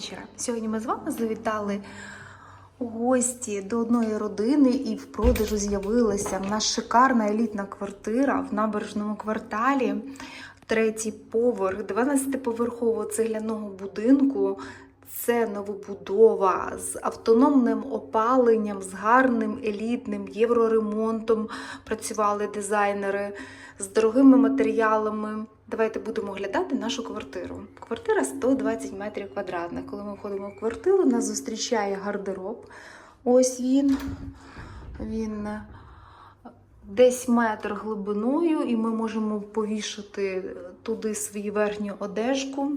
вечора. Сьогодні ми з вами завітали у гості до одної родини, і в продажу з'явилася в нас шикарна елітна квартира в набережному кварталі. Третій поверх 12-поверхового цегляного будинку. Це новобудова з автономним опаленням, з гарним елітним євроремонтом. Працювали дизайнери з дорогими матеріалами. Давайте будемо оглядати нашу квартиру. Квартира 120 метрів квадратних. Коли ми входимо в квартиру, нас зустрічає гардероб. Ось він. Він десь метр глибиною, і ми можемо повішати туди свою верхню одежку,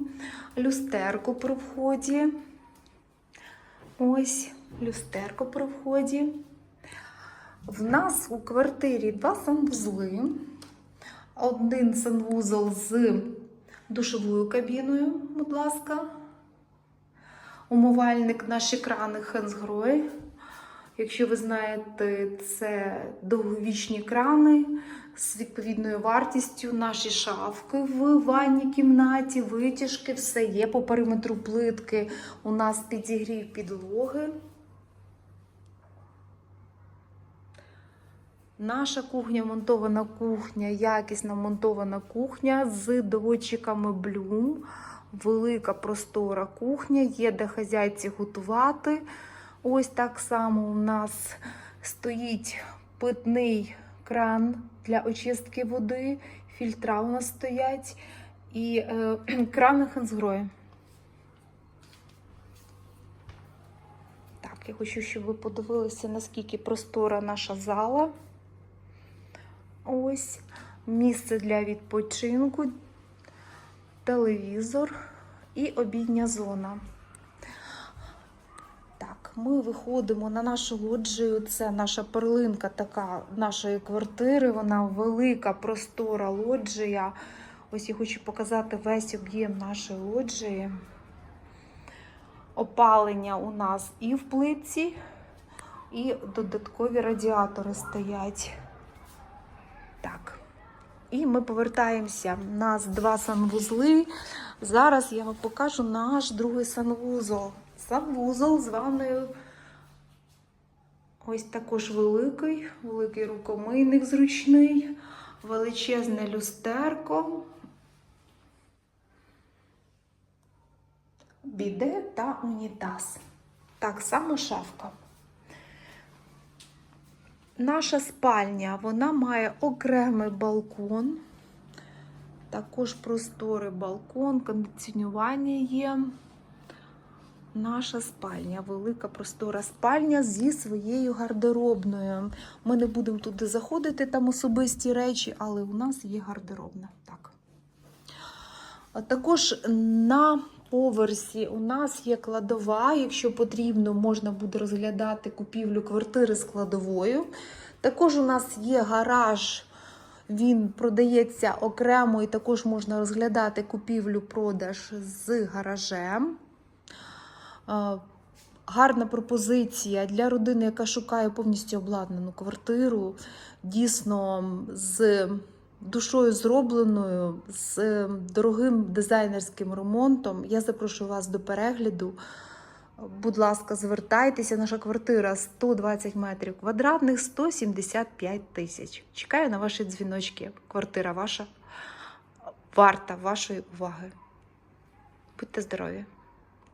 люстерку при вході. Ось люстерко при вході. В нас у квартирі два санвузли. Один санвузол з душовою кабіною, будь ласка. Умивальник наш екрани Хенсгрой. Якщо ви знаєте, це довговічні крани з відповідною вартістю, наші шафки в ванній кімнаті, витяжки, все є по периметру плитки. У нас підігрів підлоги. Наша кухня монтована кухня, якісна монтована кухня з доводчиками блюм. Велика простора кухня, є де хазяйці готувати. Ось так само у нас стоїть питний кран для очистки води, фільтра у нас стоять і е, крани Хансгрої. Так, я хочу, щоб ви подивилися, наскільки простора наша зала. Ось місце для відпочинку, телевізор і обідня зона. Ми виходимо на нашу лоджію. Це наша перлинка така нашої квартири. Вона велика, простора лоджія. Ось я хочу показати весь об'єм нашої лоджії. Опалення у нас і в плитці, і додаткові радіатори стоять. Так. І ми повертаємося. У нас два санвузли. Зараз я вам покажу наш другий санвузол. Санвузол з ванною. Ось також великий, великий рукомийник зручний, величезне люстерко, біде та унітаз. Так само шафка. Наша спальня вона має окремий балкон, також просторий балкон, кондиціонування є. Наша спальня, велика простора спальня зі своєю гардеробною. Ми не будемо туди заходити, там особисті речі, але у нас є гардеробна. Так. Також на поверсі у нас є кладова. Якщо потрібно, можна буде розглядати купівлю квартири з кладовою. Також у нас є гараж, він продається окремо, і також можна розглядати купівлю-продаж з гаражем. Гарна пропозиція для родини, яка шукає повністю обладнану квартиру, дійсно з душою зробленою, з дорогим дизайнерським ремонтом. Я запрошую вас до перегляду. Будь ласка, звертайтеся. Наша квартира 120 метрів квадратних, 175 тисяч. Чекаю на ваші дзвіночки. Квартира ваша варта вашої уваги. Будьте здорові!